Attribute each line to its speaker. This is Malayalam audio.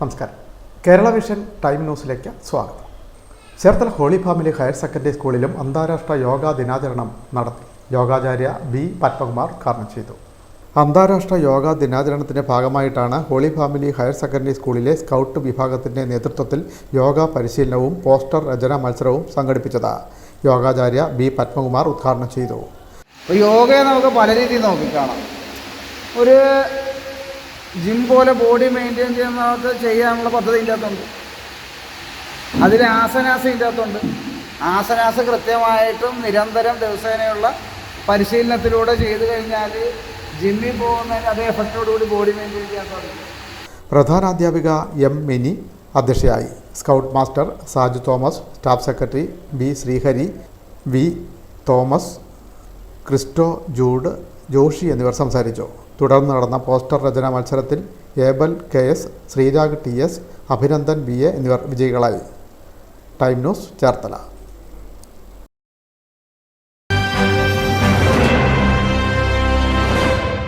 Speaker 1: നമസ്കാരം. കേരള വിഷൻ ടൈം ന്യൂസിലേക്ക് സ്വാഗതം. Cherthala holy family higher secondary സ്കൂളിലും അന്താരാഷ്ട്ര യോഗാ ദിനാചരണം നടത്തി. യോഗാചാര്യ ബി പത്മകുമാർ ഉദ്ഘാടനം ചെയ്തു. അന്താരാഷ്ട്ര യോഗാ ദിനാചരണത്തിന്റെ ഭാഗമായിട്ടാണ് ഹോളി ഫാമിലി ഹയർ സെക്കൻഡറി സ്കൂളിലെ സ്കൗട്ട് വിഭാഗത്തിന്റെ നേതൃത്വത്തിൽ യോഗ പരിശീലനവും പോസ്റ്റർ രചനാ മത്സരവും സംഘടിപ്പിച്ചത്. യോഗാചാര്യ ബി പത്മകുമാർ ഉദ്ഘാടനം ചെയ്തു.
Speaker 2: യോഗയെ നമുക്ക് പല രീതിയിൽ നോക്കിക്കാണാം ഒരു ജിം പോലെ ബോഡി മെയിന്റെയിൻ ചെയ്യുന്നവർക്ക് ചെയ്യാനുള്ള പദ്ധതി ഇല്ലാത്തതുണ്ട് അതിൽ ആസനാസ് ഇല്ലാത്തതുണ്ട് ആസനാസ് കൃത്യമായിട്ടും നിരന്തരം ദിവസേനയുള്ള പരിശീലനത്തിലൂടെ ചെയ്തു കഴിഞ്ഞാൽ ജിമ്മിൽ പോകുന്നതിന് അതേ എഫക്റ്റോടുകൂടി ബോഡി മെയിന്റെയിൻ ചെയ്യാൻ സാധിക്കും.
Speaker 1: പ്രധാനാധ്യാപിക എം മിനി അധ്യക്ഷയായി. Scout master Saju Thomas staff secretary B Sreehari V Thomas Christo Jude Joshi എന്നിവർ സംസാരിച്ചു. തുടർന്ന് നടന്ന പോസ്റ്റർ രചനാ മത്സരത്തിൽ Abel K S Sreerag T S Abhinandan B A എന്നിവർ വിജയികളായി. Time news Cherthala.